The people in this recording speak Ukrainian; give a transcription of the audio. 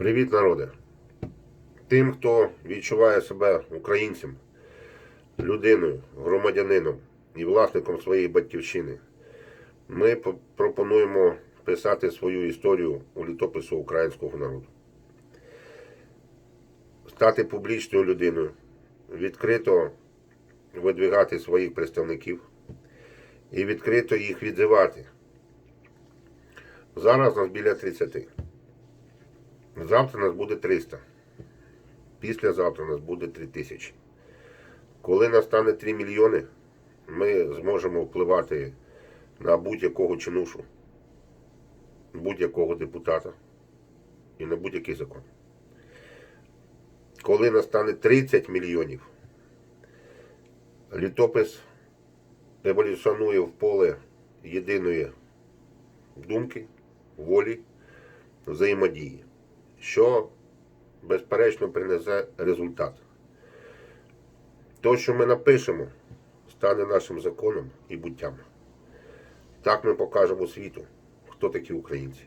Привіт, народе! Тим, хто відчуває себе українцем, людиною, громадянином і власником своєї батьківщини, ми пропонуємо писати свою історію у літопису українського народу. Стати публічною людиною, відкрито видвигати своїх представників і відкрито їх відзивати. Зараз нас біля 30. Завтра нас буде 300. Післязавтра нас буде 3000. Коли настане 3 мільйони, ми зможемо впливати на будь-якого чинушу, будь-якого депутата і на будь-який закон. Коли настане 30 мільйонів, літопис еволюціонує в поле єдиної думки, волі, взаємодії що безперечно принесе результат. То, що ми напишемо, стане нашим законом і буттям. Так ми покажемо світу, хто такі українці.